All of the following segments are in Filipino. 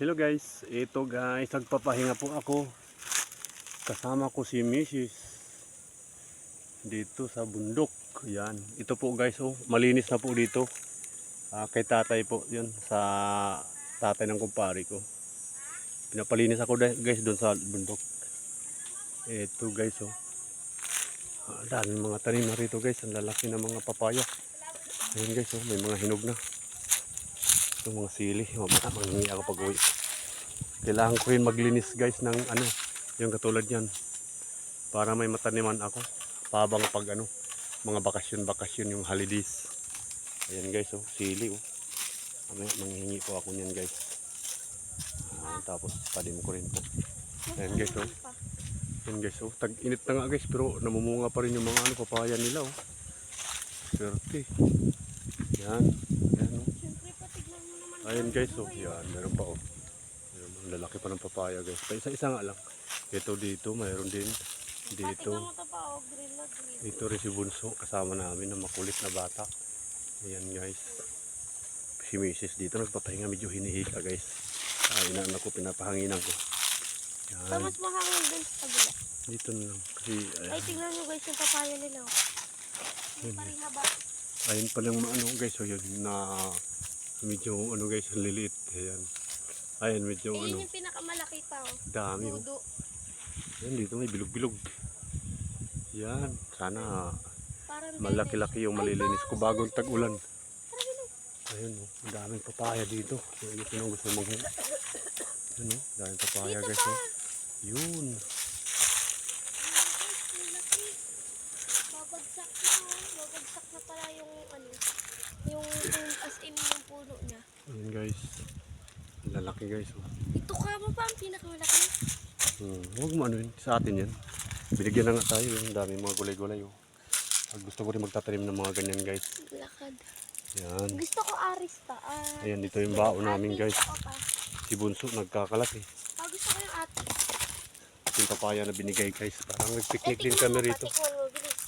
Hello guys, ito guys, nagpapahinga po ako. Kasama ko si Mrs. Dito sa bundok. Yan. Ito po guys, oh, malinis na po dito. Ah, kay tatay po, yun, sa tatay ng kumpare ko. Pinapalinis ako guys doon sa bundok. Ito guys, oh. Ah, daming mga tanim na rito guys, ang lalaki ng mga papaya. Ayun guys, oh, may mga hinog na. Ito mga sili. Mamaya manghingi ako pag uwi. Kailangan ko rin maglinis guys ng ano, yung katulad yan. Para may mataniman ako. Pabang pag ano, mga bakasyon-bakasyon yung holidays. Ayan guys, oh, sili oh. Mamaya manghingi po ako niyan guys. Ah, tapos tanim ko rin po. Ayan guys, oh. Ayan guys, oh. Tag-init na nga guys, pero namumunga pa rin yung mga ano, papaya nila oh. Swerte. Yan. Yan oh. Siyempre pa, tignan mo naman. Ayun guys, oh. Yan, meron pa oh. Ayun, ang lalaki pa ng papaya guys. Pa isa-isa nga lang. Ito dito, mayroon din. Dito. mo ito pa, oh, na rin si Bunso, kasama namin na makulit na bata. Ayan guys. Si Mrs. dito nagpapahinga, medyo hinihika guys. Ay, inaan ako, pinapahanginan ko. Yan. Tapos mahangin sa kabila. Dito na lang. Kasi, Ay, ayan, tignan nyo guys yung papaya nila. oh. Yun. Yung paring haba. ayun pa lang ano guys, oh, yun, na medyo ano guys, liliit. Ayan. Ayan, medyo Eh, ano, yun yung pinakamalaki pa, oh. dami oh. Dudo. Yan, dito may bilog-bilog. Yan, sana malaki-laki yung malilinis ko bagong tag-ulan. Bilog. Ayun, oh, ang daming papaya dito. Yung gusto gusto mong Yun, oh, daming papaya guys. pa. Oh. Yun. Ang laki. Babagsak na, oh. Babagsak na pala yung ano. Yung, yung as in yung puno niya. Ayun guys. Ang lalaki guys. Ito ka mo pa ang pinakamalaki. Hmm, huwag mo ano yun, sa atin yan. Binigyan na nga tayo, yung daming mga gulay-gulay. Oh. Pag gusto ko rin magtatanim ng mga ganyan guys. Lakad. Yan. Gusto ko aris pa. Ah, Ayan, dito yung baon namin guys. Si Bunso nagkakalat eh. Ah, gusto ko yung atis. Yung papaya na binigay guys. Parang Eh, nag-picnic din kami rito. Tikman mo, bilis.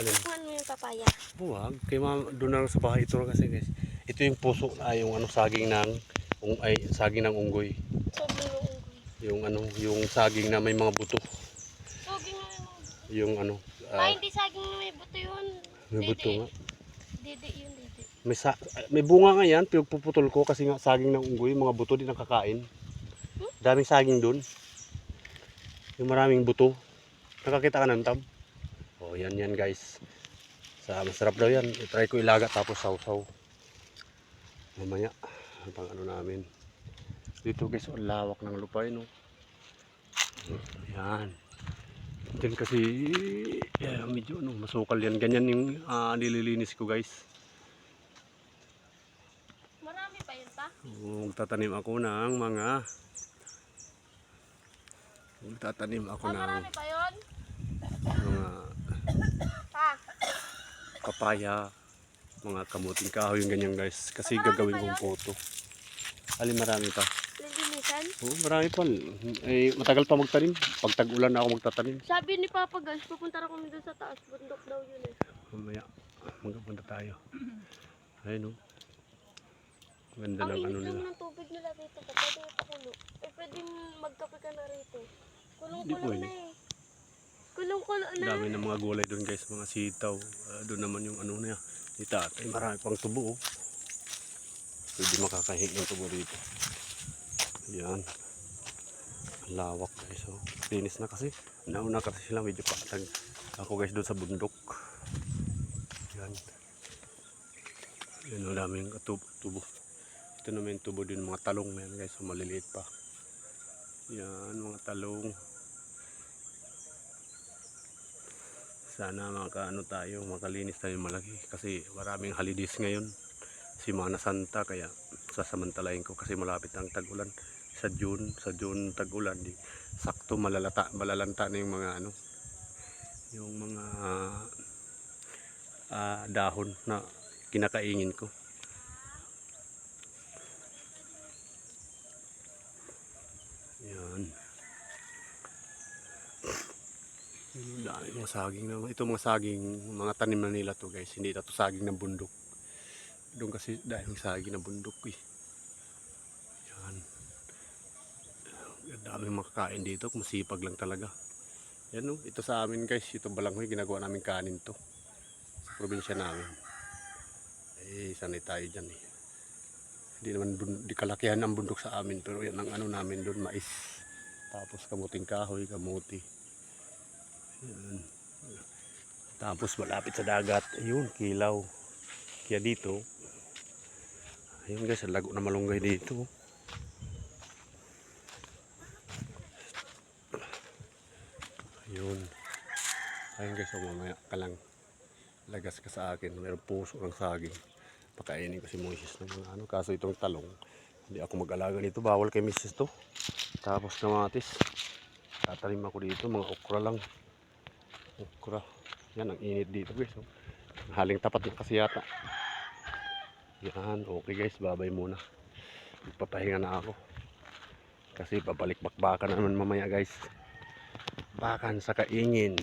Alin? Tikman mo yung papaya. Huwag. Kay ma'am, doon na lang sa bahay ito kasi guys. Ito yung puso na yung ano saging ng ung, ay saging ng unggoy. Sobrang yung unggoy. Yung ano, yung saging na may mga buto. Soging nga yung Yung ano, Ah, ah, hindi saging na may buto yun. may buto nga. Dede yun, dede. May, sa, may bunga nga yan, pero puputol ko kasi nga saging ng unggoy, mga buto din ang kakain. Daming saging doon. Yung maraming buto. Nakakita ka ng tam? Oh, yan yan guys. Sa masarap daw yan. I-try ko ilaga tapos sausaw. Mamaya, pang ano namin. Dito guys, ang lawak ng lupay no. Yan. Diyan kasi, yeah, medyo ano, masukal yan. Ganyan yung ah, nililinis ko guys. Marami pa yun pa? Oo, Magtatanim ako ng mga Magtatanim ako Oh, ng marami pa yun? mga Ha? papaya, mga kamuting kahoy yung ganyan guys. Kasi marami gagawin kong photo. Alin marami pa. Lilinisan? Oo, marami pa. Eh, matagal pa magtanim. Pag tag-ulan na ako magtatanim. Sabi ni Papa guys, pupunta na kami doon sa taas. Bundok daw yun eh. Mamaya, magpunta tayo. Ayun oh. Ganda Ang ng ano nila. naman ng tubig nila rito. Pa. Pwede ipakulo. Eh, pwede magkape ka na rito. Kulong-kulong na eh. Kulong-kulong na. Dami ng mga gulay doon guys, mga sitaw. Ah, doon naman yung ano niya. Ni tatay, marami pang tubo oh. Pwede makakahingi ng tubo dito. Yan. Ang Lawak guys oh. Linis na kasi. Nauna kasi sila medyo patag. Ako guys doon sa bundok. Yan. Yan ang daming tubo. tubo. Ito naman yung tubo din mga talong na yan guys. So, maliliit pa. Yan mga talong. Sana makaano tayo, makalinis tayo malaki kasi maraming holidays ngayon. Simana Santa kaya sasamantalahin ko kasi malapit ang tag-ulan sa June, sa June tag-ulan di sakto malalata, malalanta na yung mga ano yung mga ah, dahon na kinakaingin ko. Yan. Yung dami mga saging na ito mga saging mga tanim na nila to guys hindi ito saging ng bundok. Doon kasi dahil saging ng bundok eh. Yan. Daming makakain dito masipag lang talaga. Yan no ito sa amin guys ito balanghoy ginagawa namin kanin to. Sa probinsya namin. Eh sanay tayo dyan eh. Hindi naman di kalakihan ang bundok sa amin pero yan ang ano namin doon mais. Tapos kamuting kahoy kamuti yan. tapos malapit sa dagat. Ayun kilaw. Kaya dito ayun guys lago na malunggay dito. Ayun. Ayun guys so mamaya ka lang. Lagas ka sa akin. Meron puso ng saging. Pakainin ko si Moises ng mga ano. Kaso itong talong hindi ako mag-alaga nito. Bawal kay Mrs. to. Tapos kamatis. Tatanim ako dito mga okra lang okra yan ang init dito guys oh. haling tapat na kasi yata. Yan okay guys babay muna. Magpapahinga na ako. Kasi babalik bakbakan naman mamaya guys. Bakan sa kaingin